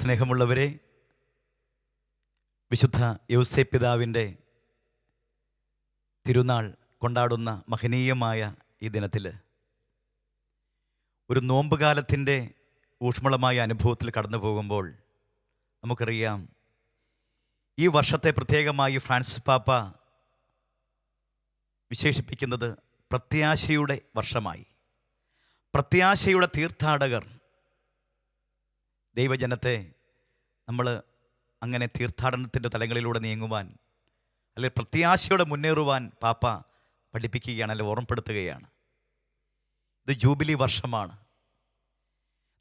സ്നേഹമുള്ളവരെ വിശുദ്ധ യൗസേ പിതാവിന്റെ തിരുനാൾ കൊണ്ടാടുന്ന മഹനീയമായ ഈ ദിനത്തിൽ ഒരു നോമ്പുകാലത്തിന്റെ ഊഷ്മളമായ അനുഭവത്തിൽ കടന്നു പോകുമ്പോൾ നമുക്കറിയാം ഈ വർഷത്തെ പ്രത്യേകമായി ഫ്രാൻസിസ് പാപ്പ വിശേഷിപ്പിക്കുന്നത് പ്രത്യാശയുടെ വർഷമായി. പ്രത്യാശയുടെ തീർത്ഥാടകർ ദൈവജനത്തെ നമ്മൾ അങ്ങനെ തീർത്ഥാടനത്തിന്റെ തലങ്ങളിലൂടെ നീങ്ങുവാൻ അല്ലെങ്കിൽ പ്രത്യാശയോടെ മുന്നേറുവാൻ പാപ്പ പഠിപ്പിക്കുകയാണ് അല്ലെങ്കിൽ ഓർമ്മപ്പെടുത്തുകയാണ്. ഇത് ജൂബിലി വർഷമാണ്.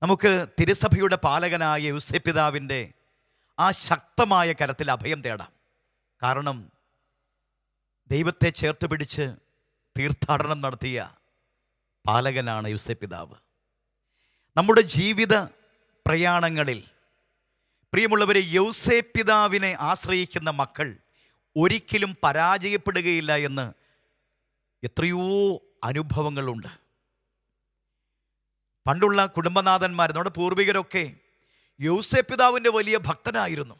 നമുക്ക് തിരുസഭയുടെ പാലകനായ യുസെപിതാവിന്റെ ആ ശക്തമായ കരത്തിൽ അഭയം തേടാം. കാരണം ദൈവത്തെ ചേർത്ത് പിടിച്ച് തീർത്ഥാടനം നടത്തിയ പാലകനാണ് യുസെപിതാവ് നമ്മുടെ ജീവിത പ്രയാണങ്ങളിൽ. പ്രിയമുള്ളവരെ യൗസേ പിതാവിനെ ആശ്രയിക്കുന്ന മക്കൾ ഒരിക്കലും പരാജയപ്പെടുകയില്ല എന്ന് എത്രയോ അനുഭവങ്ങളുണ്ട്. പണ്ടുള്ള കുടുംബനാഥന്മാർ നമ്മുടെ പൂർവികരൊക്കെ യൗസേ പിതാവിന്റെ വലിയ ഭക്തനായിരുന്നു.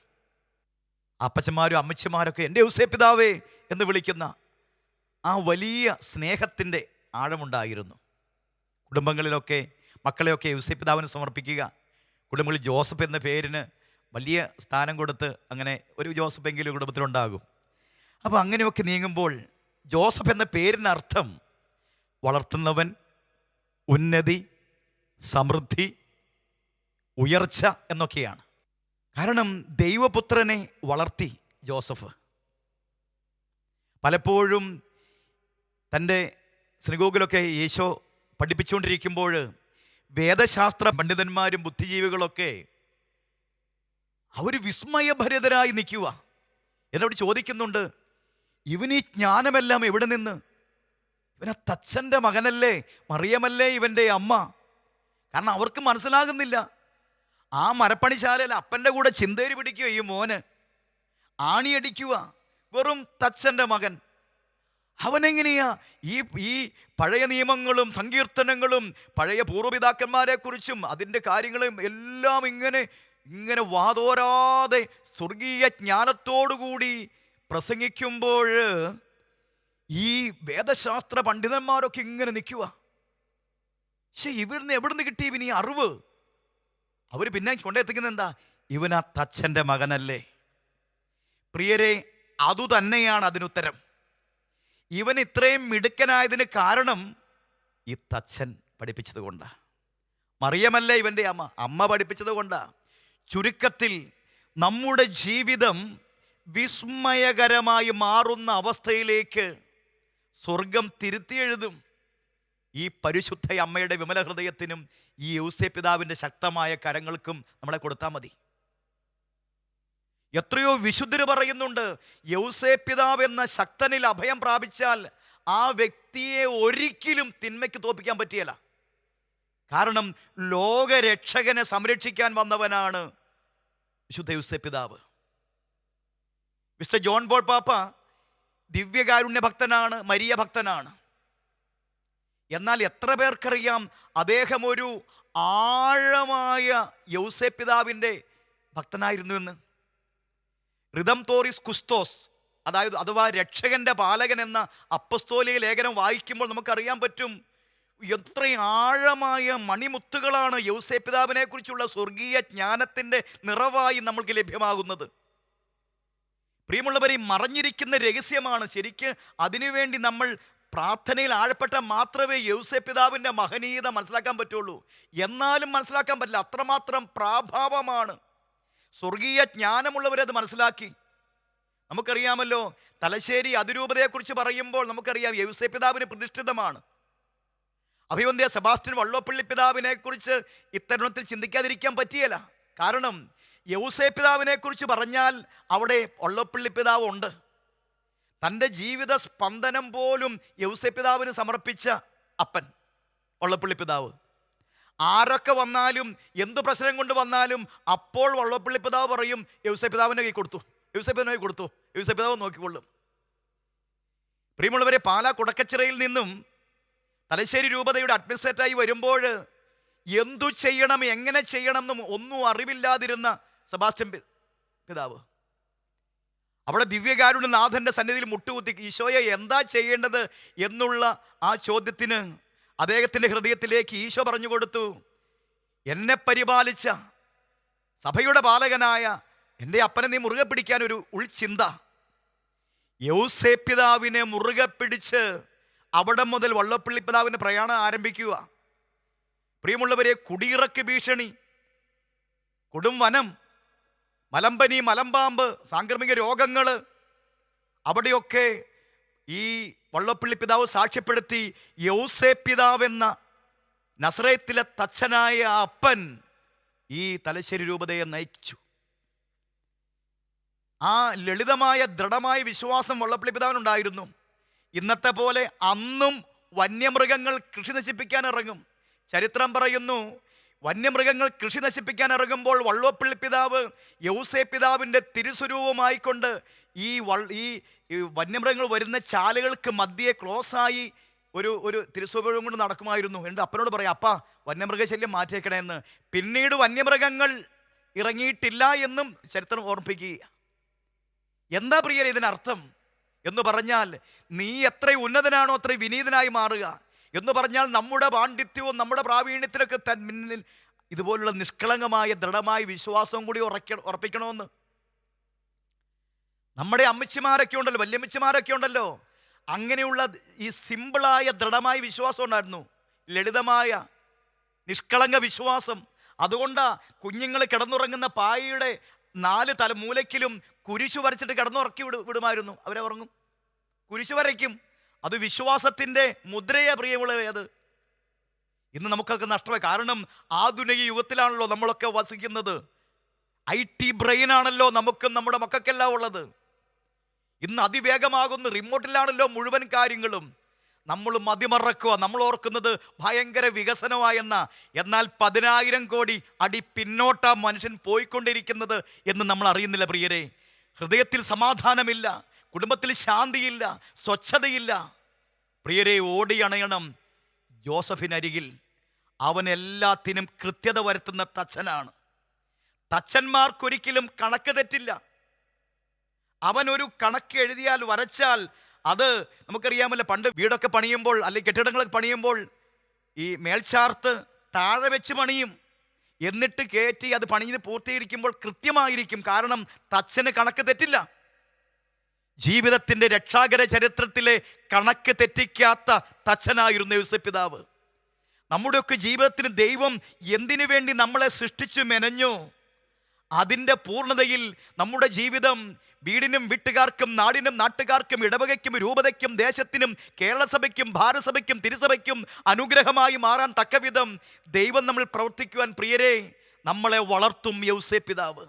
അപ്പച്ചന്മാരും അമ്മച്ചമാരൊക്കെ എന്റെ യൗസേ പിതാവേ എന്ന് വിളിക്കുന്ന ആ വലിയ സ്നേഹത്തിന്റെ ആഴമുണ്ടായിരുന്നു. കുടുംബങ്ങളിലൊക്കെ മക്കളെയൊക്കെ യൗസേ പിതാവിന് സമർപ്പിക്കുക കുടുംബങ്ങളിൽ ജോസഫ് എന്ന പേരിന് വലിയ സ്ഥാനം കൊടുത്ത് അങ്ങനെ ഒരു ജോസഫ് എങ്കിലും കുടുംബത്തിലുണ്ടാകും. അപ്പോൾ അങ്ങനെയൊക്കെ നീങ്ങുമ്പോൾ ജോസഫ് എന്ന പേരിനർത്ഥം വളർത്തുന്നവൻ ഉന്നതി സമൃദ്ധി ഉയർച്ച എന്നൊക്കെയാണ്. കാരണം ദൈവപുത്രനെ വളർത്തി ജോസഫ്. പലപ്പോഴും തന്റെ സിനഗോഗിലൊക്കെ യേശോ പഠിപ്പിച്ചുകൊണ്ടിരിക്കുമ്പോൾ വേദശാസ്ത്ര പണ്ഡിതന്മാരും ബുദ്ധിജീവികളൊക്കെ അവർ വിസ്മയഭരിതരായി നിൽക്കുക. എന്നോട് ചോദിക്കുന്നുണ്ട് ഇവന് ഈ ജ്ഞാനമെല്ലാം എവിടെ നിന്ന്? ഇവനെ തച്ചന്റെ മകനല്ലേ മറിയമല്ലേ ഇവന്റെ അമ്മ? കാരണം അവർക്ക് മനസ്സിലാകുന്നില്ല. ആ മരപ്പണിശാലയിൽ അപ്പന്റെ കൂടെ ചിന്തേരി പിടിക്കുക ഈ മോന് ആണിയടിക്കുക വെറും തച്ചന്റെ മകൻ. അവനെങ്ങനെയാ? ഈ ഈ പഴയ നിയമങ്ങളും സങ്കീർത്തനങ്ങളും പഴയ പൂർവപിതാക്കന്മാരെ കുറിച്ചും അതിന്റെ കാര്യങ്ങളും എല്ലാം ഇങ്ങനെ ഇങ്ങനെ വാതോരാതെ സ്വർഗീയ ജ്ഞാനത്തോടുകൂടി പ്രസംഗിക്കുമ്പോൾ ഈ വേദശാസ്ത്ര പണ്ഡിതന്മാരൊക്കെ ഇങ്ങനെ നിൽക്കുക പക്ഷെ ഇവിടുന്ന് എവിടുന്ന് കിട്ടി ഇവന് ഈ അറിവ്? അവർ പിന്നെ കൊണ്ടെത്തിക്കുന്നത് എന്താ? ഇവൻ ആ തച്ഛന്റെ മകനല്ലേ. പ്രിയരെ അതുതന്നെയാണ് അതിനുത്തരം. ഇവൻ ഇത്രയും മിടുക്കനായതിന് കാരണം ഈ തച്ചൻ പഠിപ്പിച്ചത് കൊണ്ടാ. മറിയമല്ല ഇവന്റെ അമ്മ അമ്മ പഠിപ്പിച്ചത് കൊണ്ടാ. ചുരുക്കത്തിൽ നമ്മുടെ ജീവിതം വിസ്മയകരമായി മാറുന്ന അവസ്ഥയിലേക്ക് സ്വർഗം തിരുത്തി എഴുതും. ഈ പരിശുദ്ധ അമ്മയുടെ വിമല ഹൃദയത്തിനും ഈ യൗസേ പിതാവിന്റെ ശക്തമായ കരങ്ങൾക്കും നമ്മളെ കൊടുത്താൽ മതി. എത്രയോ വിശുദ്ധർ പറയുന്നുണ്ട് യൗസേ പിതാവ് എന്ന ശക്തനിൽ അഭയം പ്രാപിച്ചാൽ ആ വ്യക്തിയെ ഒരിക്കലും തിന്മയ്ക്ക് തോപ്പിക്കാൻ പറ്റിയല്ല. കാരണം ലോകരക്ഷകനെ സംരക്ഷിക്കാൻ വന്നവനാണ് വിശുദ്ധ യൗസേ പിതാവ് മിസ്റ്റർ ജോൺ ബോൾ പാപ്പ ദിവ്യകാരുണ്യ ഭക്തനാണ് മരിയ ഭക്തനാണ്. എന്നാൽ എത്ര പേർക്കറിയാം അദ്ദേഹം ഒരു ആഴമായ യൗസേ പിതാവിന്റെ ഭക്തനായിരുന്നു എന്ന്? റിതം തോറിസ് കുസ്തോസ്. അതായത് അഥവാ രക്ഷകന്റെ പാലകൻ എന്ന അപ്പസ്തോലിക ലേഖനം വായിക്കുമ്പോൾ നമുക്കറിയാൻ പറ്റും എത്ര ആഴമായ മണിമുത്തുകളാണ് യൗസേ പിതാവിനെ കുറിച്ചുള്ള സ്വർഗീയ ജ്ഞാനത്തിന്റെ നിറവായി നമ്മൾക്ക് ലഭ്യമാകുന്നത്. പ്രിയമുള്ളവരെ മറഞ്ഞിരിക്കുന്ന രഹസ്യമാണ് ശരിക്ക് അതിനുവേണ്ടി നമ്മൾ പ്രാർത്ഥനയിൽ ആഴപ്പെട്ട മാത്രമേ യൗസേ പിതാവിന്റെ മഹനീയത മനസ്സിലാക്കാൻ പറ്റുള്ളൂ. എന്നാലും മനസ്സിലാക്കാൻ പറ്റില്ല. അത്രമാത്രം പ്രാഭാവമാണ്. സ്വർഗീയ അത് മനസ്സിലാക്കി. നമുക്കറിയാമല്ലോ തലശ്ശേരി അതിരൂപതയെക്കുറിച്ച് പറയുമ്പോൾ നമുക്കറിയാം യൗസേ പിതാവിന് പ്രതിഷ്ഠിതമാണ്. അഭിവന്ധ്യ സെബാസ്റ്റ്യൻ വള്ളോപ്പള്ളി പിതാവിനെ കുറിച്ച് ഇത്തരുണത്തിൽ ചിന്തിക്കാതിരിക്കാൻ പറ്റിയല്ല. കാരണം യൗസേ പിതാവിനെ കുറിച്ച് പറഞ്ഞാൽ അവിടെ വള്ളോപ്പള്ളി പിതാവ് ഉണ്ട്. തന്റെ ജീവിത സ്പന്ദനം പോലും യൗസേ പിതാവിന് സമർപ്പിച്ച അപ്പൻ വള്ളപ്പള്ളി പിതാവ്. ആരൊക്കെ വന്നാലും എന്ത് പ്രശ്നം കൊണ്ട് വന്നാലും അപ്പോൾ വള്ളപ്പള്ളി പിതാവ് പറയും യൗസൈ പിതാവിന്റെ കൈ കൊടുത്തു. യൗസൈ പിതാവിനെ കൈ കൊടുത്തു. യൗസൈ പിതാവ് നോക്കിക്കൊള്ളും. പ്രിയമുള്ളവരെ പാലാ കുടക്കച്ചിറയിൽ നിന്നും തലശ്ശേരി രൂപതയുടെ അഡ്മിനിസ്ട്രേറ്ററായി വരുമ്പോൾ എന്തു ചെയ്യണം എങ്ങനെ ചെയ്യണം എന്നും ഒന്നും അറിവില്ലാതിരുന്ന സെബാസ്റ്റ്യൻ പിതാവ്. അവിടെ ദിവ്യകാരുണ്യ നാഥന്റെ സന്നിധിയിൽ മുട്ടുകുത്തി ഈശോയെ എന്താ ചെയ്യേണ്ടത്? എന്നുള്ള ആ ചോദ്യത്തിന് അദ്ദേഹത്തിന്റെ ഹൃദയത്തിലേക്ക് ഈശോ പറഞ്ഞു കൊടുത്തു എന്നെ പരിപാലിച്ച സഭയുടെ പാലകനായ എന്റെ അപ്പനെ നീ മുറുകെ പിടിക്കാൻ ഒരു ഉൾചിന്ത യൗസേ പിതാവിനെ മുറുകെ പിടിച്ച് അവിടെ മുതൽ വള്ളപ്പള്ളി പിതാവിന്റെ പ്രയാണം ആരംഭിക്കുക. പ്രിയമുള്ളവരെ കുടിയിറക്ക് ഭീഷണി. കൊടും വനം മലമ്പനി മലമ്പാമ്പ് സാംക്രമിക രോഗങ്ങൾ അവിടെയൊക്കെ ഈ വള്ളപ്പള്ളി പിതാവ് സാക്ഷ്യപ്പെടുത്തി യൗസേ പിതാവെന്ന നസ്രയത്തിലെ തച്ചനായ അപ്പൻ ഈ തലശ്ശേരി രൂപതയെ നയിച്ചു. ആ ലളിതമായ ദൃഢമായ വിശ്വാസം വള്ളപ്പള്ളി പിതാവിനുണ്ടായിരുന്നു. ഇന്നത്തെ പോലെ അന്നും വന്യമൃഗങ്ങൾ കൃഷി നശിപ്പിക്കാൻ ഇറങ്ങും. ചരിത്രം പറയുന്നു വന്യമൃഗങ്ങൾ കൃഷി നശിപ്പിക്കാൻ ഇറങ്ങുമ്പോൾ വള്ളപ്പള്ളി പിതാവ് യൗസേ പിതാവിന്റെ തിരുസ്വരൂപമായിക്കൊണ്ട് ഈ വൾ ഈ ഈ വന്യമൃഗങ്ങൾ വരുന്ന ചാലുകൾക്ക് മധ്യേ ക്ലോസായി ഒരു ഒരു തിരുസ്വരൂപം കൊണ്ട് നടക്കുമായിരുന്നു എന്റെ അപ്പനോട് പറയാം അപ്പ വന്യമൃഗശല്യം മാറ്റിയേക്കണേ എന്ന്. പിന്നീട് വന്യമൃഗങ്ങൾ ഇറങ്ങിയിട്ടില്ല എന്നും ചരിത്രം ഓർമ്മിപ്പിക്കുക എന്താ പ്രിയർ ഇതിനർത്ഥം? എന്ന് പറഞ്ഞാൽ നീ എത്ര ഉന്നതനാണോ അത്ര വിനീതനായി മാറുക. എന്ന് പറഞ്ഞാൽ നമ്മുടെ പാണ്ഡിത്യവും നമ്മുടെ പ്രാവീണ്യത്തിലൊക്കെ തൻ മുന്നിൽ ഇതുപോലുള്ള നിഷ്കളങ്കമായ ദൃഢമായ വിശ്വാസവും കൂടി ഉറക്ക ഉറപ്പിക്കണമെന്ന്. നമ്മുടെ അമ്മച്ചിമാരൊക്കെ ഉണ്ടല്ലോ വല്യമ്മച്ചിമാരൊക്കെ ഉണ്ടല്ലോ. അങ്ങനെയുള്ള ഈ സിമ്പിളായ ദൃഢമായ വിശ്വാസം ഉണ്ടായിരുന്നു. ലളിതമായ നിഷ്കളങ്ക വിശ്വാസം. അതുകൊണ്ടാ കുഞ്ഞുങ്ങൾ കിടന്നുറങ്ങുന്ന പായയുടെ നാല് തലമൂലയ്ക്കിലും കുരിശു വരച്ചിട്ട് കിടന്നുറക്കി വിടു വിടുമായിരുന്നു. അവരെ ഉറങ്ങും. കുരിശു വരയ്ക്കും. അത് വിശ്വാസത്തിന്റെ മുദ്രയെ പ്രിയമുള്ളവേ അത്. ഇന്ന് നമുക്കൊക്കെ നഷ്ടമായി. കാരണം ആധുനിക യുഗത്തിലാണല്ലോ നമ്മളൊക്കെ വസിക്കുന്നത്. ഐ ടി ബ്രെയിൻ ആണല്ലോ നമുക്കും നമ്മുടെ മക്കൾക്കെല്ലാം ഉള്ളത്. ഇന്ന് അതിവേഗമാകുന്ന റിമോട്ടിലാണല്ലോ മുഴുവൻ കാര്യങ്ങളും. നമ്മൾ മതിമറക്കുക. നമ്മൾ ഓർക്കുന്നത് ഭയങ്കര വികസനമായെന്ന എന്നാൽ പതിനായിരം കോടി അടി പിന്നോട്ട മനുഷ്യൻ പോയിക്കൊണ്ടിരിക്കുന്നത് എന്ന് നമ്മൾ അറിയുന്നില്ല പ്രിയരെ. ഹൃദയത്തിൽ സമാധാനമില്ല കുടുംബത്തിൽ ശാന്തിയില്ല സ്വച്ഛതയില്ല. പ്രിയരെ ഓടിയണയണം ജോസഫിനരികിൽ. അവൻ എല്ലാത്തിനും കൃത്യത വരുത്തുന്ന തച്ചനാണ്. തച്ചന്മാർക്കൊരിക്കലും കണക്ക് തെറ്റില്ല. അവൻ ഒരു കണക്ക് എഴുതിയാൽ വരച്ചാൽ അത് നമുക്കറിയാമല്ലോ പണ്ട് വീടൊക്കെ പണിയുമ്പോൾ അല്ലെങ്കിൽ കെട്ടിടങ്ങളൊക്കെ പണിയുമ്പോൾ ഈ മേൽച്ചാർത്ത് താഴെ വെച്ച് പണിയും. എന്നിട്ട് കയറ്റി അത് പണിഞ്ഞ് പൂർത്തീകരിക്കുമ്പോൾ കൃത്യമായിരിക്കും. കാരണം തച്ചന് കണക്ക് തെറ്റില്ല. ജീവിതത്തിന്റെ രക്ഷാകര ചരിത്രത്തിലെ കണക്ക് തെറ്റിക്കാത്ത തച്ചനായിരുന്നു പിതാവ്. നമ്മുടെയൊക്കെ ജീവിതത്തിന് ദൈവം എന്തിനു വേണ്ടി നമ്മളെ സൃഷ്ടിച്ചു മെനഞ്ഞോ? അതിന്റെ പൂർണതയിൽ നമ്മുടെ ജീവിതം വീടിനും വീട്ടുകാർക്കും നാടിനും നാട്ടുകാർക്കും ഇടവകയ്ക്കും രൂപതയ്ക്കും ദേശത്തിനും കേരളസഭയ്ക്കും ഭാരതസഭയ്ക്കും തിരുസഭയ്ക്കും അനുഗ്രഹമായി മാറാൻ തക്കവിധം ദൈവം നമ്മൾ പ്രവർത്തിക്കുവാൻ പ്രിയരെ നമ്മളെ വളർത്തും യൗസേ പിതാവ്.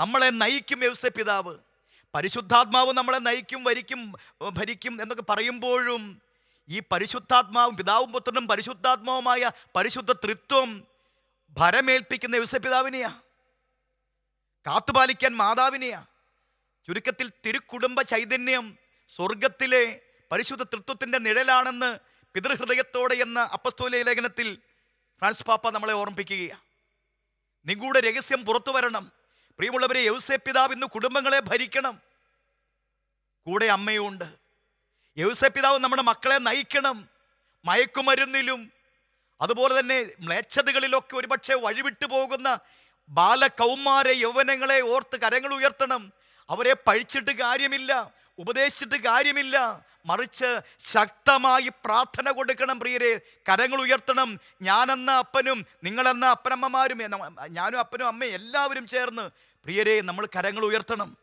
നമ്മളെ നയിക്കും യൗസേ പിതാവ്. പരിശുദ്ധാത്മാവ് നമ്മളെ നയിക്കും വരിക്കും ഭരിക്കും എന്നൊക്കെ പറയുമ്പോഴും ഈ പരിശുദ്ധാത്മാവും പിതാവും പുത്രനും പരിശുദ്ധാത്മാവുമായ പരിശുദ്ധ തൃത്വം ഭരമേൽപ്പിക്കുന്ന യൗസേ പിതാവിനെയാ. കാത്തുപാലിക്കാൻ മാതാവിനെയാ. ചുരുക്കത്തിൽ തിരുക്കുടുംബ ചൈതന്യം സ്വർഗത്തിലെ പരിശുദ്ധ തൃത്വത്തിന്റെ നിഴലാണെന്ന് പിതൃഹൃദയത്തോടെ എന്ന അപ്പസ്തോലിക ലേഖനത്തിൽ ഫ്രാൻസ് പാപ്പ നമ്മളെ ഓർമ്മിപ്പിക്കുകയാണ് നിഗൂഢ രഹസ്യം പുറത്തു വരണം. പ്രിയമുള്ളവരെ യൗസേ പിതാവ് ഇന്ന് കുടുംബങ്ങളെ ഭരിക്കണം. കൂടെ അമ്മയുണ്ട് യൗസേ പിതാവ് നമ്മുടെ മക്കളെ നയിക്കണം. മയക്കുമരുന്നിലും അതുപോലെ തന്നെ മ്ലേച്ഛതകളിലൊക്കെ ഒരുപക്ഷെ വഴിവിട്ടു പോകുന്ന ബാലകൗമാര യൗവനങ്ങളെ ഓർത്ത് കരങ്ങൾ ഉയർത്തണം. അവരെ പഴിച്ചിട്ട് കാര്യമില്ല ഉപദേശിച്ചിട്ട് കാര്യമില്ല. മറിച്ച് ശക്തമായി പ്രാർത്ഥന കൊടുക്കണം പ്രിയരെ. കരങ്ങൾ ഉയർത്തണം. ഞാനെന്ന അപ്പനും നിങ്ങളെന്ന അപ്പനമ്മമാരും ഞാനും അപ്പനും അമ്മയും എല്ലാവരും ചേർന്ന് പ്രിയരെ നമ്മൾ കരങ്ങൾ ഉയർത്തണം.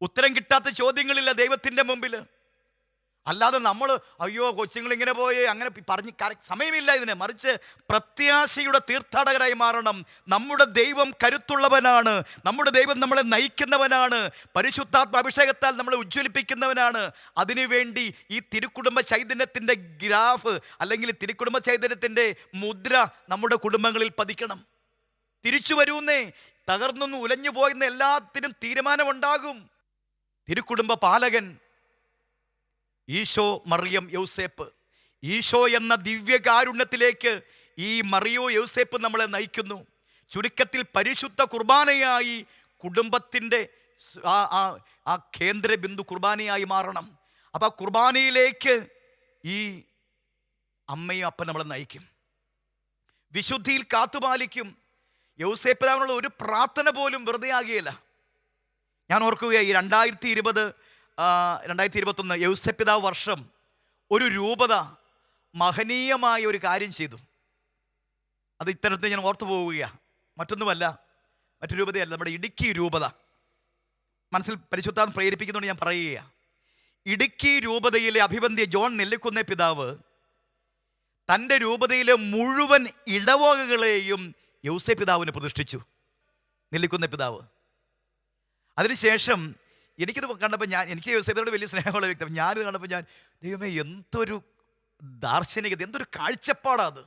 ഉത്തരം കിട്ടാത്ത ചോദ്യങ്ങളില്ല ദൈവത്തിന്റെ മുമ്പിൽ അല്ലാതെ നമ്മൾ അയ്യോ കൊച്ചുങ്ങൾ ഇങ്ങനെ പോയി അങ്ങനെ പറഞ്ഞ് സമയമില്ല ഇതിന്. മറിച്ച് പ്രത്യാശയുടെ തീർത്ഥാടകരായി മാറണം. നമ്മുടെ ദൈവം കരുത്തുള്ളവനാണ്. നമ്മുടെ ദൈവം നമ്മളെ നയിക്കുന്നവനാണ്. പരിശുദ്ധാത്മ അഭിഷേകത്താൽ നമ്മളെ ഉജ്ജ്വലിപ്പിക്കുന്നവനാണ്. അതിനുവേണ്ടി ഈ തിരുക്കുടുംബ ചൈതന്യത്തിന്റെ ഗ്രാഫ് അല്ലെങ്കിൽ തിരുക്കുടുംബ ചൈതന്യത്തിന്റെ മുദ്ര നമ്മുടെ കുടുംബങ്ങളിൽ പതിക്കണം. തിരിച്ചു വരൂന്നേ തകർന്നൊന്ന് ഉലഞ്ഞു പോയെന്ന് എല്ലാത്തിനും തീരുമാനമുണ്ടാകും. തിരുക്കുടുംബ പാലകൻ ഈശോ മറിയം യൗസേപ്പ്. ഈശോ എന്ന ദിവ്യകാരുണ്യത്തിലേക്ക് ഈ മറിയോ യൗസേപ്പ് നമ്മളെ നയിക്കുന്നു. ചുരുക്കത്തിൽ പരിശുദ്ധ കുർബാനയായി കുടുംബത്തിന്റെ ആ ആ- കേന്ദ്ര ബിന്ദു കുർബാനയായി മാറണം. അപ്പോൾ ആ കുർബാനയിലേക്ക് ഈ അമ്മയും അപ്പൻ നമ്മളെ നയിക്കും. വിശുദ്ധിയിൽ കാത്തുപാലിക്കും. യൗസേപ്പിതാവിനുള്ള ഒരു പ്രാർത്ഥന പോലും വെറുതെ ആകുകയില്ല ഞാൻ ഓർക്കുക ഈ രണ്ടായിരത്തി ഇരുപത് രണ്ടായിരത്തി ഇരുപത്തൊന്ന് യൗസപ്യത വർഷം ഒരു രൂപത മഹനീയമായ ഒരു കാര്യം ചെയ്തു. അത് ഇത്തരത്തിൽ ഞാൻ ഓർത്തു പോവുകയാണ് മറ്റൊന്നുമല്ല മറ്റു രൂപതയല്ല നമ്മുടെ ഇടുക്കി രൂപത. മനസ്സിൽ പരിശുദ്ധാൻ പ്രേരിപ്പിക്കുന്നുണ്ട് ഞാൻ പറയുകയാണ് ഇടുക്കി രൂപതയിലെ അഭിബന്ധിയ ജോൺ നെല്ലിക്കുന്ന പിതാവ് തന്റെ രൂപതയിലെ മുഴുവൻ ഇടവകകളെയും യൗസെ പിതാവിന് പ്രതിഷ്ഠിച്ചു. നെല്ലിക്കുന്ന പിതാവ്. അതിനുശേഷം എനിക്കിത് കണ്ടപ്പോൾ ഞാൻ എനിക്ക് യോസേപ്പിനോട് വലിയ സ്നേഹമുള്ള വ്യക്തി. ഞാനിത് കണ്ടപ്പോൾ ഞാൻ ദൈവമേ എന്തൊരു ദാർശനികത എന്തൊരു കാഴ്ചപ്പാടാ അത്.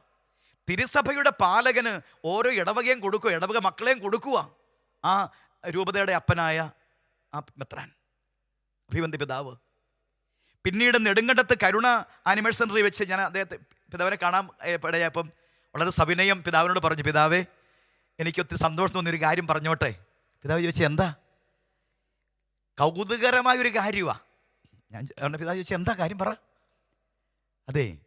തിരുസഭയുടെ പാലകന് ഓരോ ഇടവകയും കൊടുക്കുക ഇടവക മക്കളെയും കൊടുക്കുക. ആ രൂപതയുടെ അപ്പനായ ആ മെത്രാൻ അഭിവന്തി പിതാവ്. പിന്നീട് നെടുങ്കണ്ടത്ത് കരുണ ആനിമേഷൻ സെന്ററിൽ വെച്ച് ഞാൻ അദ്ദേഹത്തെ പിതാവിനെ കാണാൻ ഇടയായപ്പം വളരെ സവിനയം പിതാവിനോട് പറഞ്ഞു പിതാവേ എനിക്ക് ഒത്തിരി സന്തോഷം തോന്നിയൊരു കാര്യം പറഞ്ഞോട്ടെ. പിതാവ് ചോദിച്ചു എന്താ? കൗതുകരമായ ഒരു കാര്യമാണ് ഞാൻ അവന്റെ പിതാവ് ചോദിച്ചാൽ എന്താ കാര്യം പറ. അതെ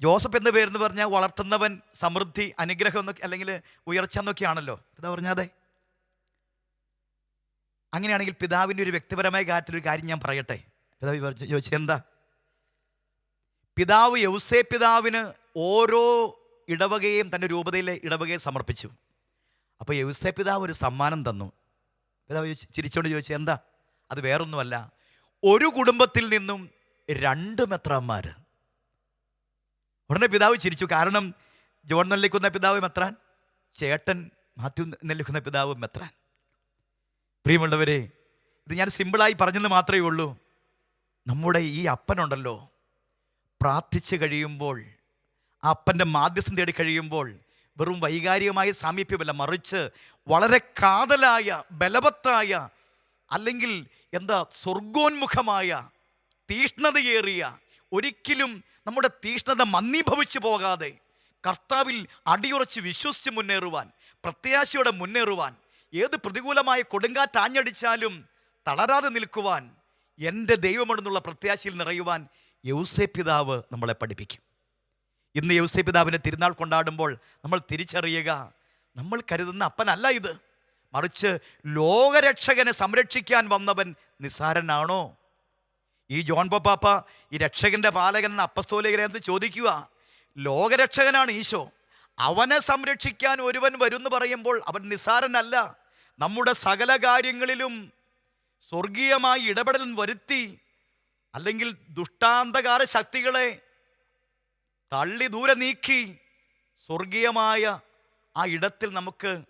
ജോസഫ് എന്ന പേരെന്ന് പറഞ്ഞാൽ വളർത്തുന്നവൻ സമൃദ്ധി അനുഗ്രഹം എന്നൊക്കെ അല്ലെങ്കിൽ ഉയർച്ച എന്നൊക്കെയാണല്ലോ. പിതാവ് പറഞ്ഞാൽ അതെ. അങ്ങനെയാണെങ്കിൽ പിതാവിന്റെ ഒരു വ്യക്തിപരമായ കാര്യത്തിലൊരു കാര്യം ഞാൻ പറയട്ടെ. പിതാവ് ചോദിച്ചത് ചോദിച്ചു എന്താ? പിതാവ് യൗസേ പിതാവിന് ഓരോ ഇടവകയും തന്റെ രൂപതയിലെ ഇടവകയെ സമർപ്പിച്ചു. അപ്പോൾ യൗസേ പിതാവ് ഒരു സമ്മാനം തന്നു. പിതാവ് ചിരിച്ചോണ്ട് ചോദിച്ചു എന്താ? അത് വേറൊന്നുമല്ല. ഒരു കുടുംബത്തിൽ നിന്നും രണ്ട് മെത്രാന്മാർ. ഉടനെ പിതാവ് ചിരിച്ചു. കാരണം ജോൺ നെല്ലിക്കുന്ന പിതാവ് മെത്രാൻ ചേട്ടൻ മാത്യു നെല്ലിക്കുന്ന പിതാവ് മെത്രാൻ. പ്രിയമുള്ളവരെ ഇത് ഞാൻ സിമ്പിളായി പറഞ്ഞെന്ന് മാത്രമേ ഉള്ളൂ. നമ്മുടെ ഈ അപ്പനുണ്ടല്ലോ. പ്രാർത്ഥിച്ചു കഴിയുമ്പോൾ ആ അപ്പന്റെ മാധ്യസ്ഥം തേടി കഴിയുമ്പോൾ വെറും വൈകാരികമായ സാമീപ്യമല്ല മറിച്ച് വളരെ കാതലായ ബലവത്തായ അല്ലെങ്കിൽ എന്താ സ്വർഗോന്മുഖമായ തീഷ്ണതയേറിയ ഒരിക്കലും നമ്മുടെ തീഷ്ണത മന്ദീഭവിച്ചു പോകാതെ കർത്താവിൽ അടിയുറച്ച് വിശ്വസിച്ച് മുന്നേറുവാൻ പ്രത്യാശയോടെ മുന്നേറുവാൻ ഏത് പ്രതികൂലമായ കൊടുങ്കാറ്റ് ആഞ്ഞടിച്ചാലും തളരാതെ നിൽക്കുവാൻ എന്റെ ദൈവമെന്നുള്ള പ്രത്യാശയിൽ നിറയുവാൻ യൗസേ പിതാവ് നമ്മളെ പഠിപ്പിക്കും. ഇന്ന് യൗസേ പിതാവിന്റെ തിരുനാൾ കൊണ്ടാടുമ്പോൾ നമ്മൾ തിരിച്ചറിയുക നമ്മൾ കരുതുന്ന അപ്പനല്ല ഇത്. മറിച്ച് ലോകരക്ഷകനെ സംരക്ഷിക്കാൻ വന്നവൻ നിസാരനാണോ ഈ ജോൺ പൊപ്പാപ്പ ഈ രക്ഷകന്റെ പാലകൻ എന്ന അപ്പസ്തോലികരത്തിൽ ചോദിക്കുക? ലോകരക്ഷകനാണ് ഈശോ. അവനെ സംരക്ഷിക്കാൻ ഒരുവൻ വരുമെന്ന് പറയുമ്പോൾ അവൻ നിസാരനല്ല നമ്മുടെ സകല കാര്യങ്ങളിലും സ്വർഗീയമായി ഇടപെടൽ വരുത്തി അല്ലെങ്കിൽ ദുഷ്ടാന്തകാര ശക്തികളെ തള്ളി ദൂരെ നീക്കി. സ്വർഗീയമായ ആ ഇടത്തിൽ നമുക്ക്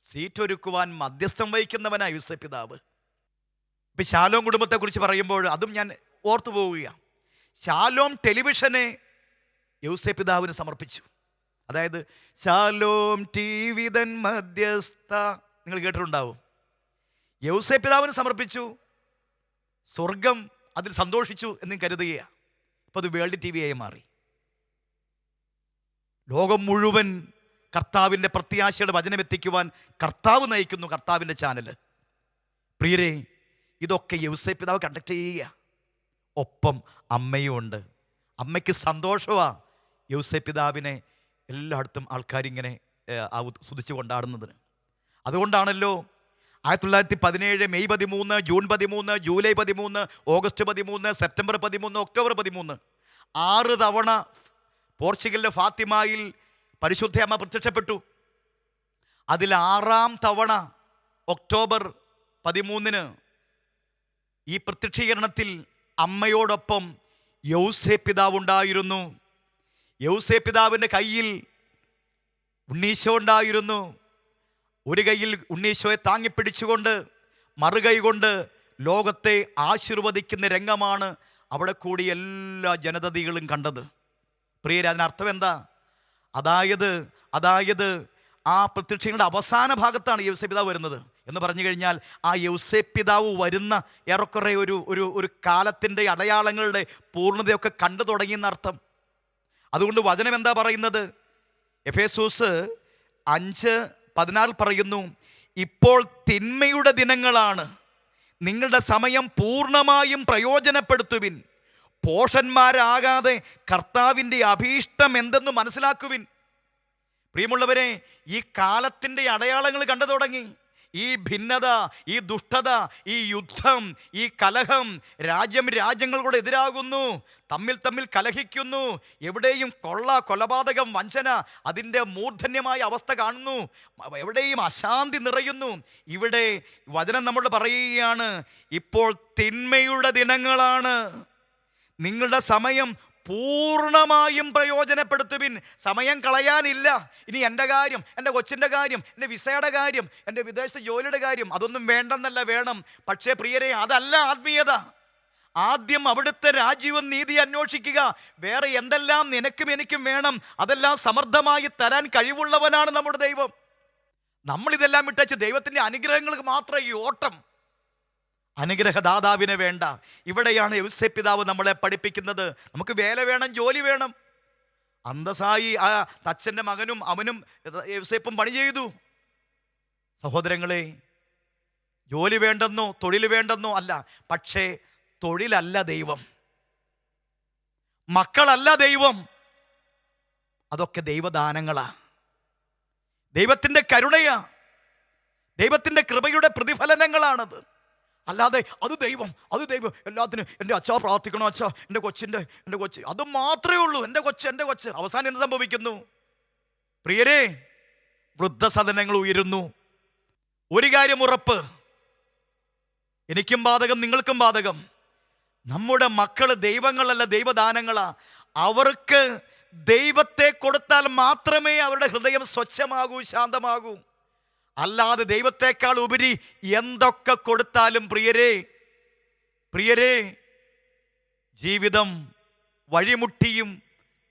സീറ്റൊരുക്കുവാൻ മധ്യസ്ഥം വഹിക്കുന്നവനായി യൂസഫ് പിതാവ്. ഇപ്പം ശാലോം കുടുംബത്തെക്കുറിച്ച് പറയുമ്പോൾ അതും ഞാൻ ഓർത്തു പോവുകയാണ്. ശാലോം ടെലിവിഷനെ യൗസേ പിതാവിന് സമർപ്പിച്ചു. അതായത് ശാലോം ടി വിതൻ മധ്യസ്ഥ. നിങ്ങൾ കേട്ടിട്ടുണ്ടാവും. യൗസേ പിതാവിന് സമർപ്പിച്ചു. സ്വർഗം അതിൽ സന്തോഷിച്ചു എന്ന് കരുതുകയാണ്. ഇപ്പം അത് വേൾഡ് ടി വി ആയി മാറി. ലോകം മുഴുവൻ കർത്താവിന്റെ പ്രത്യാശയുടെ വചനം എത്തിക്കുവാൻ കർത്താവ് നയിക്കുന്നു കർത്താവിന്റെ ചാനൽ പ്രിയരെ ഇതൊക്കെ യൗസേ പിതാവ് കണ്ടക്ട് ചെയ്യുക. ഒപ്പം അമ്മയും ഉണ്ട്. അമ്മയ്ക്ക് സന്തോഷമാണ് യൗസേ പിതാവിനെ എല്ലായിടത്തും ആൾക്കാരിങ്ങനെ സ്തുതിച്ച് കൊണ്ടാടുന്നതിന് അതുകൊണ്ടാണല്ലോ ആയിരത്തി തൊള്ളായിരത്തി പതിനേഴ് മെയ് പതിമൂന്ന് ജൂൺ പതിമൂന്ന് ജൂലൈ പതിമൂന്ന് ഓഗസ്റ്റ് പതിമൂന്ന് സെപ്റ്റംബർ പതിമൂന്ന് ഒക്ടോബർ പതിമൂന്ന് ആറ് തവണ പോർച്ചുഗലിലെ ഫാത്തിമയിൽ പരിശുദ്ധ അമ്മ പ്രത്യക്ഷപ്പെട്ടു. അതിൽ ആറാം തവണ ഒക്ടോബർ പതിമൂന്നിന് ഈ പ്രത്യക്ഷീകരണത്തിൽ അമ്മയോടൊപ്പം യൗസേ പിതാവ് ഉണ്ടായിരുന്നു. യൗസേ പിതാവിന്റെ കയ്യിൽ ഉണ്ണീശോ ഉണ്ടായിരുന്നു. ഒരു കയ്യിൽ ഉണ്ണീശോയെ താങ്ങിപ്പിടിച്ചുകൊണ്ട് മറുകൈ കൊണ്ട് ലോകത്തെ ആശീർവദിക്കുന്ന രംഗമാണ് അവിടെ കൂടി എല്ലാ ജനതകളും കണ്ടത്. പ്രിയരെ അതിനർത്ഥം എന്താ? അതായത് അതായത് ആ പ്രത്യക്ഷങ്ങളുടെ അവസാന ഭാഗത്താണ് യൗസേ പിതാവ് വരുന്നത്. എന്ന് പറഞ്ഞു കഴിഞ്ഞാൽ ആ യൗസേ പിതാവ് വരുന്ന ഏറെക്കുറെ ഒരു ഒരു ഒരു കാലത്തിന്റെ അടയാളങ്ങളുടെ പൂർണതയൊക്കെ കണ്ടു തുടങ്ങിയെന്ന അർത്ഥം. അതുകൊണ്ട് വചനം എന്താ പറയുന്നത്? എഫേസൂസ് അഞ്ച് പതിനാറിൽ പറയുന്നു ഇപ്പോൾ തിന്മയുടെ ദിനങ്ങളാണ്. നിങ്ങളുടെ സമയം പൂർണമായും പ്രയോജനപ്പെടുത്തുവിൻ. പോഷന്മാരാകാതെ കർത്താവിന്റെ അഭീഷ്ടം എന്തെന്ന് മനസ്സിലാക്കുവിൻ. പ്രിയമുള്ളവരെ ഈ കാലത്തിന്റെ അടയാളങ്ങൾ കണ്ടു തുടങ്ങി. ഈ ഭിന്നത ഈ ദുഷ്ടത ഈ യുദ്ധം ഈ കലഹം രാജ്യം രാജ്യങ്ങളോട് എതിരാകുന്നു തമ്മിൽ തമ്മിൽ കലഹിക്കുന്നു എവിടെയും കൊള്ള കൊലപാതകം വഞ്ചന അതിന്റെ മൂർധന്യമായ അവസ്ഥ കാണുന്നു എവിടെയും അശാന്തി നിറയുന്നു. ഇവിടെ വചനം നമ്മൾ പറയുകയാണ് ഇപ്പോൾ തിന്മയുടെ ദിനങ്ങളാണ്. നിങ്ങളുടെ സമയം പൂർണമായും പ്രയോജനപ്പെടുത്തുവിൻ. സമയം കളയാനില്ല. ഇനി എന്റെ കാര്യം എന്റെ കൊച്ചിന്റെ കാര്യം എന്റെ വിസയുടെ കാര്യം എന്റെ വിദേശത്ത് ജോലിയുടെ കാര്യം അതൊന്നും വേണ്ടെന്നല്ല വേണം. പക്ഷേ പ്രിയരെ അതല്ല ആത്മീയത. ആദ്യം അവിടുത്തെ രാജ്യവും നീതി അന്വേഷിക്കുക. വേറെ എന്തെല്ലാം നിനക്കും എനിക്കും വേണം അതെല്ലാം സമർത്ഥമായി തരാൻ കഴിവുള്ളവനാണ് നമ്മുടെ ദൈവം. നമ്മളിതെല്ലാം വിട്ടച്ച് ദൈവത്തിന്റെ അനുഗ്രഹങ്ങൾക്ക് മാത്രം ഈ ഓട്ടം. അനുഗ്രഹദാതാവിനെ വേണ്ട. ഇവിടെയാണ് യൗസെ പിതാവ് നമ്മളെ പഠിപ്പിക്കുന്നത്. നമുക്ക് വേല വേണം ജോലി വേണം. അന്തസായി ആ തച്ചന്റെ മകനും അവനും യൗസേപ്പും പണി ചെയ്തു. സഹോദരങ്ങളെ ജോലി വേണ്ടെന്നോ തൊഴിൽ വേണ്ടെന്നോ അല്ല പക്ഷേ തൊഴിലല്ല ദൈവം. മക്കളല്ല ദൈവം. അതൊക്കെ ദൈവദാനങ്ങളാ. ദൈവത്തിന്റെ കരുണയാ. ദൈവത്തിന്റെ കൃപയുടെ പ്രതിഫലനങ്ങളാണത്. അല്ലാതെ അത് ദൈവം അത് ദൈവം. എല്ലാത്തിനും എന്റെ അച്ഛാ പ്രാർത്ഥിക്കണം അച്ഛാ? എന്റെ കൊച്ചിന്റെ എന്റെ കൊച്ച്. അത് മാത്രമേ ഉള്ളൂ. എന്റെ കൊച്ച് എന്റെ കൊച്ച്. അവസാനം എന്ത് സംഭവിക്കുന്നു? പ്രിയരെ വൃദ്ധസദനങ്ങൾ ഉയരുന്നു. ഒരു കാര്യം ഉറപ്പ്. എനിക്കും ബാധകം നിങ്ങൾക്കും ബാധകം. നമ്മുടെ മക്കൾ ദൈവങ്ങളല്ല ദൈവദാനങ്ങളാ. അവർക്ക് ദൈവത്തെ കൊടുത്താൽ മാത്രമേ അവരുടെ ഹൃദയം സ്വച്ഛമാകൂ ശാന്തമാകൂ. അല്ലാതെ ദൈവത്തെക്കാൾ ഉപരി എന്തൊക്കെ കൊടുത്താലും പ്രിയരെ പ്രിയരെ ജീവിതം വഴിമുട്ടിയും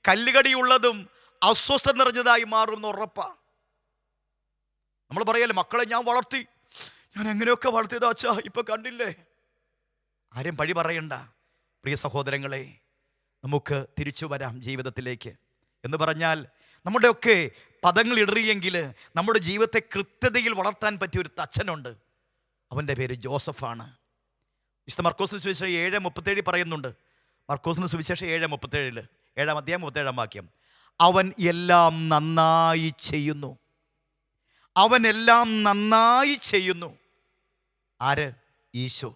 കല്ലുകടിയുള്ളതും അസ്വസ്ഥ നിറഞ്ഞതായി മാറുന്ന ഉറപ്പാ. നമ്മൾ പറയല്ലേ മക്കളെ ഞാൻ വളർത്തി ഞാൻ എങ്ങനെയൊക്കെ വളർത്തിയതാ അച്ഛാ ഇപ്പൊ കണ്ടില്ലേ? ആരും പഴി പറയണ്ട. പ്രിയ സഹോദരങ്ങളെ നമുക്ക് തിരിച്ചു വരാം ജീവിതത്തിലേക്ക്. എന്ന് പറഞ്ഞാൽ നമ്മുടെയൊക്കെ പദങ്ങൾ ഇടറിയെങ്കിൽ നമ്മുടെ ജീവിതത്തെ കൃത്യതയിൽ വളർത്താൻ പറ്റിയ ഒരു തച്ചനുണ്ട്. അവന്റെ പേര് ജോസഫാണ്. വിശുദ്ധ മർക്കോസിന് സുവിശേഷം ഏഴ് മുപ്പത്തേഴ് പറയുന്നുണ്ട്. മർക്കോസിന് സുവിശേഷം ഏഴ് മുപ്പത്തേഴിൽ ഏഴാം അധ്യായം മുപ്പത്തേഴാം വാക്യം. അവൻ എല്ലാം നന്നായി ചെയ്യുന്നു. അവൻ എല്ലാം നന്നായി ചെയ്യുന്നു. ആര്? ഈശോ.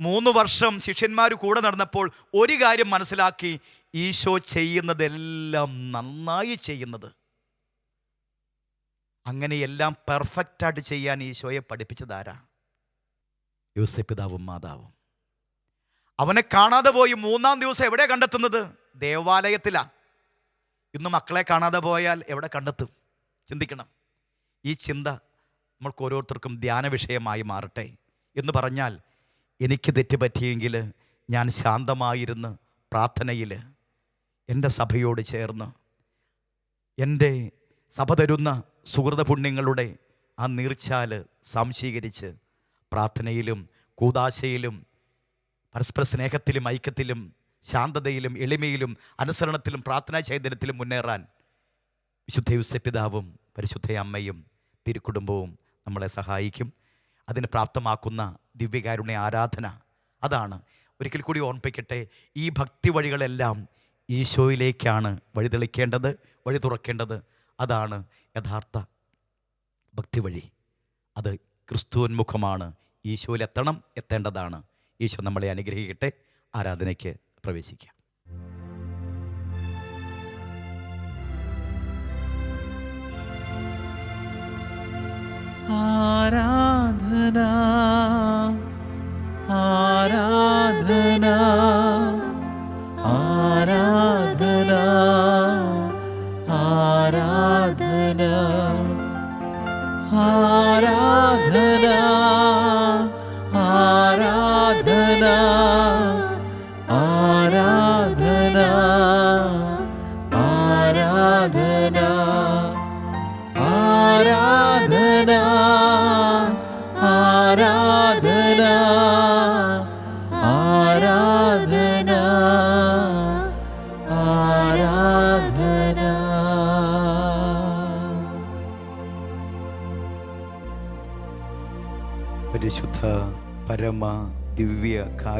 മൂന്ന് വർഷം ശിഷ്യന്മാർ കൂടെ നടന്നപ്പോൾ ഒരു കാര്യം മനസ്സിലാക്കി ഈശോ ചെയ്യുന്നതെല്ലാം നന്നായി ചെയ്യുന്നത്. അങ്ങനെ എല്ലാം പെർഫെക്റ്റായിട്ട് ചെയ്യാൻ ഈശോയെ പഠിപ്പിച്ചതാരാ? യൂസഫ് പിതാവും മാതാവും. അവനെ കാണാതെ പോയി മൂന്നാം ദിവസം എവിടെ കണ്ടെത്തുന്നത്? ദേവാലയത്തിലാ. ഇന്ന് മക്കളെ കാണാതെ പോയാൽ എവിടെ കണ്ടെത്തും? ചിന്തിക്കണം. ഈ ചിന്ത നമ്മൾക്ക് ഓരോരുത്തർക്കും ധ്യാന വിഷയമായി മാറട്ടെ എന്ന് പറഞ്ഞാൽ എനിക്ക് തെറ്റുപറ്റിയെങ്കിൽ ഞാൻ ശാന്തമായിരുന്ന് പ്രാർത്ഥനയിൽ എന്റെ സഭയോട് ചേർന്ന് എന്റെ സഭ തരുന്ന സുഹൃത പുണ്യങ്ങളുടെ ആ നീർച്ചാൽ സംശീകരിച്ച് പ്രാർത്ഥനയിലും കൂതാശയിലും പരസ്പര സ്നേഹത്തിലും ഐക്യത്തിലും ശാന്തതയിലും എളിമയിലും അനുസരണത്തിലും പ്രാർത്ഥനാ ചൈതന്യത്തിലും മുന്നേറാൻ വിശുദ്ധ യുസപിതാവും പരിശുദ്ധ അമ്മയും തിരുക്കുടുംബവും നമ്മളെ സഹായിക്കും. അതിന് പ്രാപ്തമാക്കുന്ന ദിവ്യകാരുണ്യ ആരാധന അതാണ്. ഒരിക്കൽ കൂടി ഓർമ്മിപ്പിക്കട്ടെ ഈ ഭക്തി വഴികളെല്ലാം ഈശോയിലേക്കാണ് വഴിതെളിക്കേണ്ടത് വഴി തുറക്കേണ്ടത്. അതാണ് യഥാർത്ഥ ഭക്തി വഴി. അത് ക്രിസ്തുവന്മുഖമാണ്. ഈശോയിലെത്തണം എത്തേണ്ടതാണ്. ഈശോ നമ്മളെ അനുഗ്രഹിക്കട്ടെ. ആരാധനയ്ക്ക് പ്രവേശിക്കാം. ആരാധന ആരാധന ആരാധന.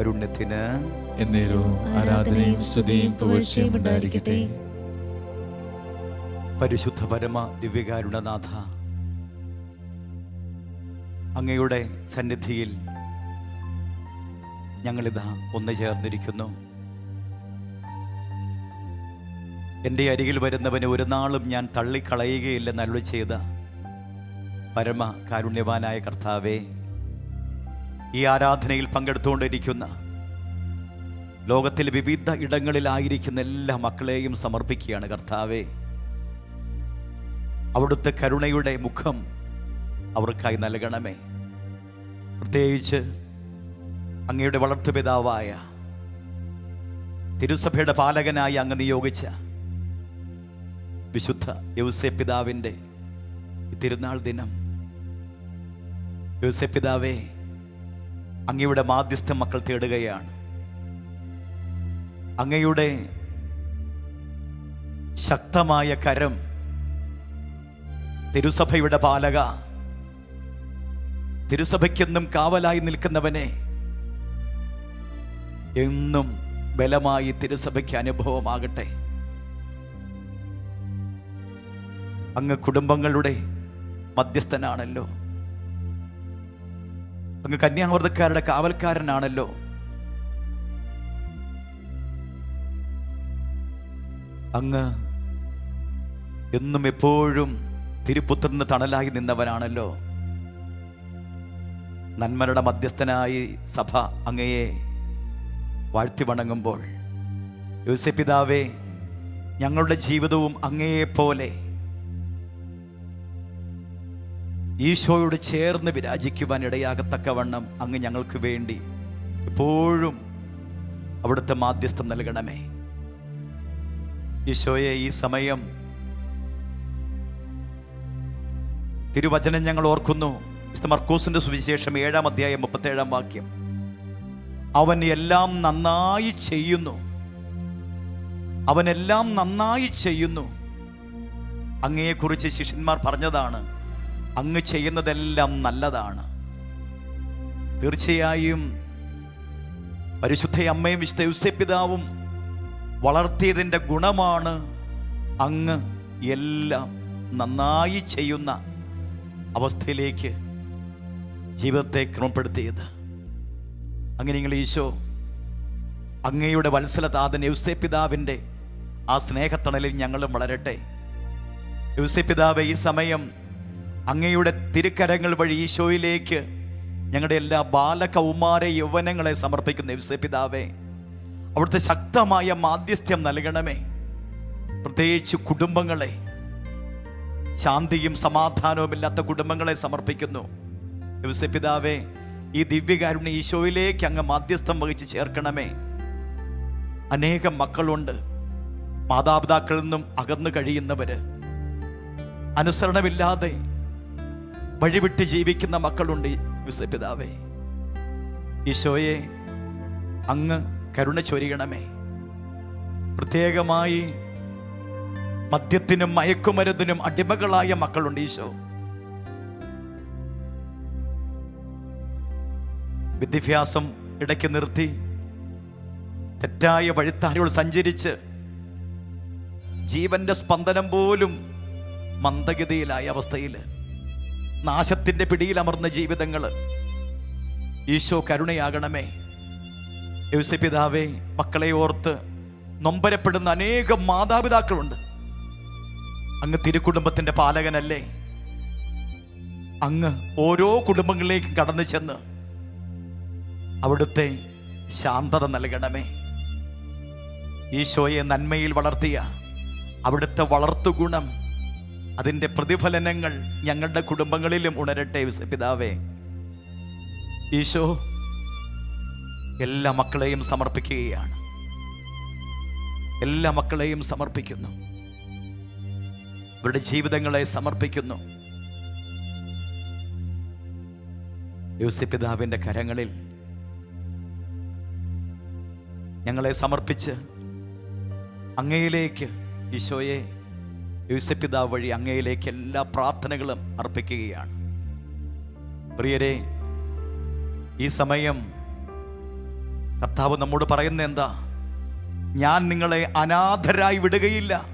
കാരുണ്യത്തിന് എന്നേരവും ആരാധനയും സ്തുതിയും പുകഴ്ചയും ഉണ്ടായിരിക്കട്ടെ. പരിശുദ്ധ പരമ ദിവ്യകാരുണനാഥ അങ്ങയുടെ സന്നിധിയിൽ ഞങ്ങളിതാ ഒന്ന് ചേർന്നിരിക്കുന്നു. എന്റെ അരികിൽ വരുന്നവന് ഒരു നാളും ഞാൻ തള്ളിക്കളയുകയില്ലെന്ന് അരുളി ചെയ്ത പരമ കാരുണ്യവാനായ കർത്താവേ ഈ ആരാധനയിൽ പങ്കെടുത്തുകൊണ്ടിരിക്കുന്ന ലോകത്തിലെ വിവിധ ഇടങ്ങളിലായിരിക്കുന്ന എല്ലാ മക്കളെയും സമർപ്പിക്കുകയാണ് കർത്താവേ. അവിടുത്തെ കരുണയുടെ മുഖം അവർക്കായി നൽകണമേ. പ്രത്യേകിച്ച് അങ്ങയുടെ വളർത്തുപിതാവായ തിരുസഭയുടെ പാലകനായി അങ്ങ് നിയോഗിച്ച വിശുദ്ധ യൗസെ പിതാവിന്റെ തിരുനാൾ ദിനം. യൗസെ പിതാവേ അങ്ങയുടെ മാധ്യസ്ഥ മക്കൾ തേടുകയാണ്. അങ്ങയുടെ ശക്തമായ കരം തിരുസഭയുടെ പാലക തിരുസഭയ്ക്കെന്നും കാവലായി നിൽക്കുന്നവനെ എന്നും ബലമായി തിരുസഭയ്ക്ക് അനുഭവമാകട്ടെ. അങ്ങ് കുടുംബങ്ങളുടെ മധ്യസ്ഥനാണല്ലോ. അങ്ങ് കന്യാമൃതക്കാരുടെ കാവൽക്കാരനാണല്ലോ. അങ്ങ് എന്നും എപ്പോഴും തിരുപുത്രന് തണലായി നിന്നവനാണല്ലോ. നന്മരുടെ മധ്യസ്ഥനായി സഭ അങ്ങയെ വാഴ്ത്തി വണങ്ങുമ്പോൾ യോസപിതാവേ ഞങ്ങളുടെ ജീവിതവും അങ്ങയെപ്പോലെ ഈശോയോട് ചേർന്ന് വിരാജിക്കുവാൻ ഇടയാകത്തക്കവണ്ണം അങ്ങ് ഞങ്ങൾക്ക് വേണ്ടി എപ്പോഴും അവിടുത്തെ മാധ്യസ്ഥം നൽകണമേ. ഈശോയെ ഈ സമയം തിരുവചനം ഞങ്ങൾ ഓർക്കുന്നു. മിസ്റ്റർ മർക്കൂസിന്റെ സുവിശേഷം ഏഴാം അധ്യായം മുപ്പത്തേഴാം വാക്യം. അവൻ എല്ലാം നന്നായി ചെയ്യുന്നു. അവനെല്ലാം നന്നായി ചെയ്യുന്നു. അങ്ങയെക്കുറിച്ച് ശിഷ്യന്മാർ പറഞ്ഞതാണ്. അങ്ങ് ചെയ്യുന്നതെല്ലാം നല്ലതാണ്. തീർച്ചയായും പരിശുദ്ധ അമ്മയും വിശുദ്ധ യുസപിതാവും വളർത്തിയതിന്റെ ഗുണമാണ് അങ്ങ് എല്ലാം നന്നായി ചെയ്യുന്ന അവസ്ഥയിലേക്ക് ജീവിതത്തെ ക്രമപ്പെടുത്തിയത്. അങ്ങനെ നിങ്ങൾ ഈശോ അങ്ങയുടെ വത്സലതാതൻ യൗസേപിതാവിന്റെ ആ സ്നേഹത്തണലിൽ ഞങ്ങളും വളരട്ടെ. യൗസേപിതാവ് ഈ സമയം അങ്ങയുടെ തിരുക്കരങ്ങൾ വഴി ഈശോയിലേക്ക് ഞങ്ങളുടെ എല്ലാ ബാലകൗമാര യൗവനങ്ങളെ സമർപ്പിക്കുന്ന യുസപിതാവേ അവിടുത്തെ ശക്തമായ മാധ്യസ്ഥ്യം നൽകണമേ. പ്രത്യേകിച്ച് കുടുംബങ്ങളെ ശാന്തിയും സമാധാനവും ഇല്ലാത്ത കുടുംബങ്ങളെ സമർപ്പിക്കുന്നു. യുസപിതാവേ ഈ ദിവ്യകാരുണ്യ ഈശോയിലേക്ക് അങ്ങ് മാധ്യസ്ഥം വഹിച്ച് ചേർക്കണമേ. അനേകം മക്കളുണ്ട് മാതാപിതാക്കളിൽ നിന്നും അകന്നു കഴിയുന്നവര്. അനുസരണമില്ലാതെ വഴിവിട്ട് ജീവിക്കുന്ന മക്കളുണ്ട് വിശ്വപിതാവേ ഈശോയെ അങ്ങ് കരുണ ചൊരിയണമേ. പ്രത്യേകമായി മദ്യത്തിനും മയക്കുമരുന്നിനും അടിമകളായ മക്കളുണ്ട് ഈശോ. വിദ്യാഭ്യാസം ഇടയ്ക്ക് നിർത്തി തെറ്റായ വഴിത്താരകൾ സഞ്ചരിച്ച് ജീവന്റെ സ്പന്ദനം പോലും മന്ദഗതിയിലായ അവസ്ഥയിൽ നാശത്തിന്റെ പിടിയിലമർന്ന ജീവിതങ്ങൾ. ഈശോ കരുണയാകണമേ. യൗസപിതാവേ മക്കളെ ഓർത്ത് നൊമ്പരപ്പെടുന്ന അനേകം മാതാപിതാക്കളുണ്ട്. അങ്ങ് തിരുക്കുടുംബത്തിന്റെ പാലകനല്ലേ? അങ്ങ് ഓരോ കുടുംബങ്ങളിലേക്കും കടന്നു ചെന്ന് അവിടുത്തെ ശാന്തത നൽകണമേ. ഈശോയെ നന്മയിൽ വളർത്തിയ അവിടുത്തെ വളർത്തുഗുണം അതിന്റെ പ്രതിഫലനങ്ങൾ ഞങ്ങളുടെ കുടുംബങ്ങളിലും ഉണരട്ടെ പിതാവേ. ഈശോ എല്ലാ മക്കളെയും സമർപ്പിക്കുകയാണ്. എല്ലാ മക്കളെയും സമർപ്പിക്കുന്നു. അവരുടെ ജീവിതങ്ങളെ സമർപ്പിക്കുന്നു. യൂസിപിതാവിന്റെ കരങ്ങളിൽ ഞങ്ങളെ സമർപ്പിച്ച് അങ്ങയിലേക്ക് ഈശോയെ യൂസപിതാവ് വഴി അങ്ങയിലേക്ക് എല്ലാ പ്രാർത്ഥനകളും അർപ്പിക്കുകയാണ്. പ്രിയരെ ഈ സമയം കർത്താവ് നമ്മോട് പറയുന്ന എന്താ? ഞാൻ നിങ്ങളെ അനാഥരായി വിടുകയില്ല.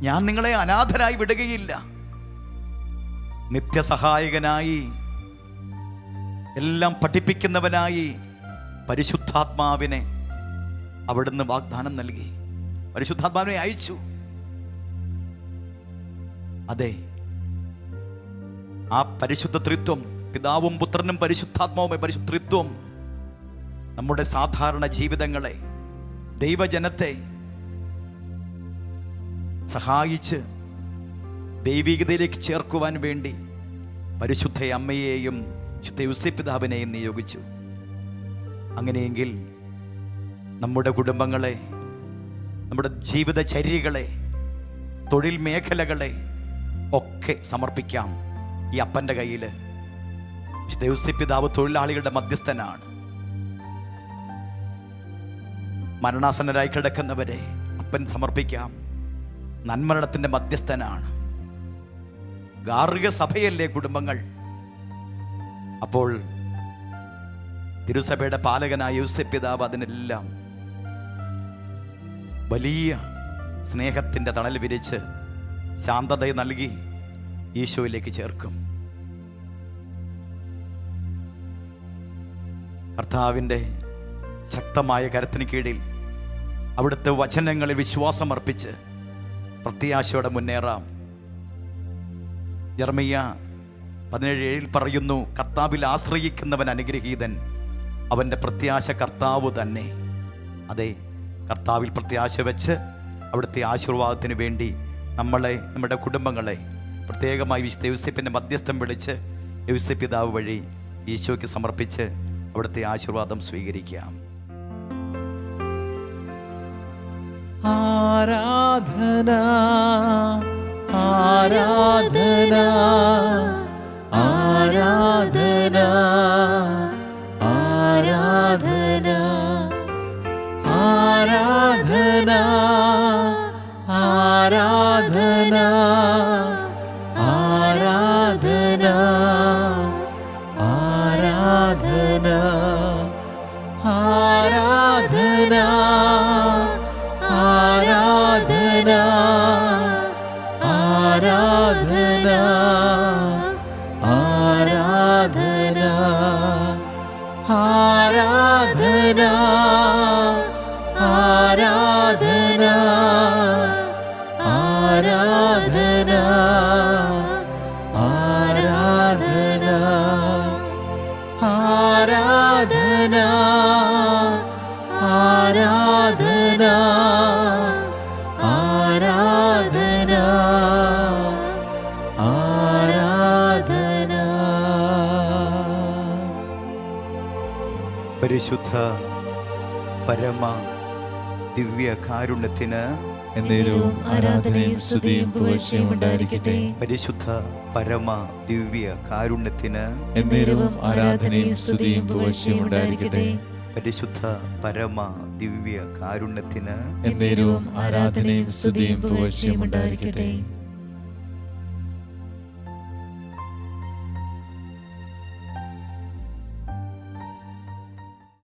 ഞാൻ നിങ്ങളെ അനാഥരായി വിടുകയില്ല. നിത്യസഹായകനായി എല്ലാം പഠിപ്പിക്കുന്നവനായി പരിശുദ്ധാത്മാവിനെ അവിടുന്ന് വാഗ്ദാനം നൽകി. പരിശുദ്ധാത്മാവിനെ അയച്ചു. അതെ. ആ പരിശുദ്ധ ത്രിത്വം പിതാവും പുത്രനും പരിശുദ്ധാത്മാവുമായ പരിശുദ്ധ ത്രിത്വം നമ്മുടെ സാധാരണ ജീവിതങ്ങളെ ദൈവജനത്തെ സഹായിച്ച് ദൈവികതയിലേക്ക് ചേർക്കുവാൻ വേണ്ടി പരിശുദ്ധ അമ്മയെയും വിശുദ്ധ യുസ്തിപിതാവിനെയും നിയോഗിച്ചു. അങ്ങനെയെങ്കിൽ നമ്മുടെ കുടുംബങ്ങളെ നമ്മുടെ ജീവിതചര്യകളെ തൊഴിൽ മേഖലകളെ ഒക്കെ സമർപ്പിക്കാം ഈ അപ്പന്റെ കയ്യിൽ വിശുദ്ധ തൊഴിലാളികളുടെ മധ്യസ്ഥനാണ്. മരണാസന്നരായി കിടക്കുന്നവരെ അപ്പൻ സമർപ്പിക്കാം. നന്മരണത്തിന്റെ മധ്യസ്ഥനാണ്. ഗാർഹിക സഭയല്ലേ കുടുംബങ്ങൾ? അപ്പോൾ തിരുസഭയുടെ പാലകനായ യൂസഫ് അതിനെല്ലാം വലിയ സ്നേഹത്തിന്റെ തണൽ വിരിച്ച് ശാന്തത നൽകി ഈശോയിലേക്ക് ചേർക്കും. കർത്താവിന്റെ ശക്തമായ കരത്തിന് കീഴിൽ അവിടുത്തെ വചനങ്ങളിൽ വിശ്വാസമർപ്പിച്ച് പ്രത്യാശയോടെ മുന്നേറാം. ജർമിയ പതിനേഴ് ഏഴിൽ പറയുന്നു കർത്താവിൽ ആശ്രയിക്കുന്നവൻ അനുഗ്രഹീതൻ അവന്റെ പ്രത്യാശ കർത്താവ് തന്നെ. അതെ കർത്താവിൽ പ്രത്യാശ വെച്ച് അവിടുത്തെ ആശീർവാദത്തിന് വേണ്ടി നമ്മളെ നമ്മുടെ കുടുംബങ്ങളെ പ്രത്യേകമായി വിശുദ്ധ യൂസഫിന്റെ മധ്യസ്ഥം വിളിച്ച് യൂസഫ് പിതാവ് വഴി ഈശോയ്ക്ക് സമർപ്പിച്ച് അവിടുത്തെ ആശീർവാദം സ്വീകരിക്കാം. ആരാധന ആരാധന ആരാധന. ആരാധന ആരാധന ആരാധന ആരാധന ആരാധന ആരാധന പരിശുദ്ധ പരമ ദിവ്യ കാരുണ്യത്തിന് എന്നേരവും ആരാധനയും സ്തുതിയും പുകഴ്ചയും ഉണ്ടായിരിക്കട്ടെ. പരിശുദ്ധ പരമ ദിവ്യ കാരുണ്യത്തിന് എന്നേരവും ആരാധനയും സ്തുതിയും പുകഴ്ചയും ഉണ്ടായിരിക്കട്ടെ. പരിശുദ്ധ പരമ ദിവ്യ കാരുണ്യത്തിന് എന്നേരവും ആരാധനയും സ്തുതിയും പുകഴ്ചയും ഉണ്ടായിരിക്കട്ടെ.